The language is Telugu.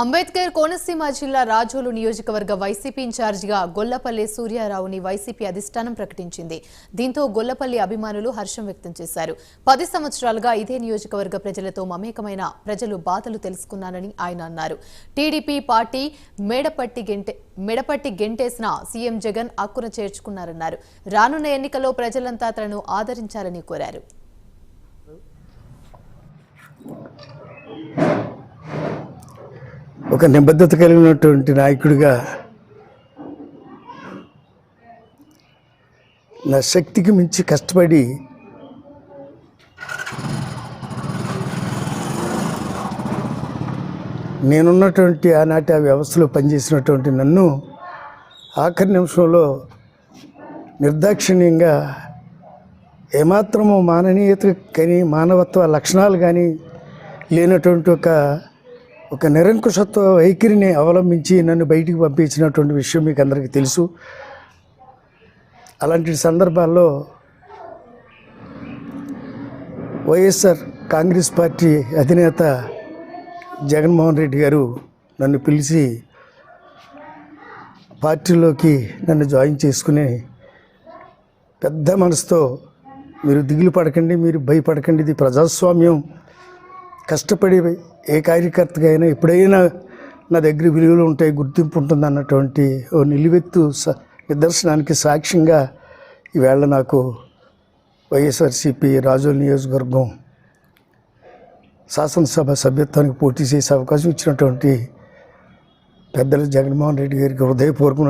అంబేద్కర్ కోనసీమ జిల్లా రాజోలు నియోజకవర్గ వైసీపీ ఇన్ఛార్జిగా గొల్లపల్లి సూర్యారావుని వైసీపీ అధిష్టానం ప్రకటించింది. దీంతో గొల్లపల్లి అభిమానులు హర్షం వ్యక్తం చేశారు. పది సంవత్సరాలుగా ఇదే నియోజకవర్గ ప్రజలతో మమేకమైన ప్రజలు బాధలు తెలుసుకున్నానని ఆయన అన్నారు. టీడీపీ పార్టీ మేడపట్టి గెంటె మెడపట్టి గెంటేసిన సీఎం జగన్ అక్కున చేర్చుకున్నారన్నారు. రానున్న ఎన్నికల్లో ప్రజలంతా తనను ఆదరించాలని కోరారు. ఒక నిబద్ధత కలిగినటువంటి నాయకుడిగా నా శక్తికి మించి కష్టపడి నేనున్నటువంటి ఆనాటి ఆ వ్యవస్థలో పనిచేసినటువంటి నన్ను ఆఖరి నిమిషంలో నిర్దాక్షిణ్యంగా ఏమాత్రము మాననీయత కానీ మానవత్వ లక్షణాలు కానీ లేనటువంటి ఒక ఒక నిరంకుశత్వ వైఖరిని అవలంబించి నన్ను బయటికి పంపించినటువంటి విషయం మీకు అందరికీ తెలుసు. అలాంటి సందర్భాల్లో వైఎస్ఆర్ కాంగ్రెస్ పార్టీ అధినేత జగన్మోహన్ రెడ్డి గారు నన్ను పిలిచి పార్టీలోకి నన్ను జాయిన్ చేసుకుని పెద్ద మనసుతో మీరు దిగులు పడకండి మీరు భయపడకండి ఇది ప్రజాస్వామ్యం. కష్టపడి ఏ కార్యకర్తగా అయినా ఎప్పుడైనా నా దగ్గర విలువలు ఉంటాయి గుర్తింపు ఉంటుంది అన్నటువంటి ఓ నిలువెత్తు స నిదర్శనానికి సాక్ష్యంగా ఈవేళ నాకు వైఎస్ఆర్సీపీ రాజోల్ నియోజకవర్గం శాసనసభ సభ్యత్వానికి పోటీ చేసే అవకాశం ఇచ్చినటువంటి పెద్దలు జగన్మోహన్ రెడ్డి గారికి హృదయపూర్వక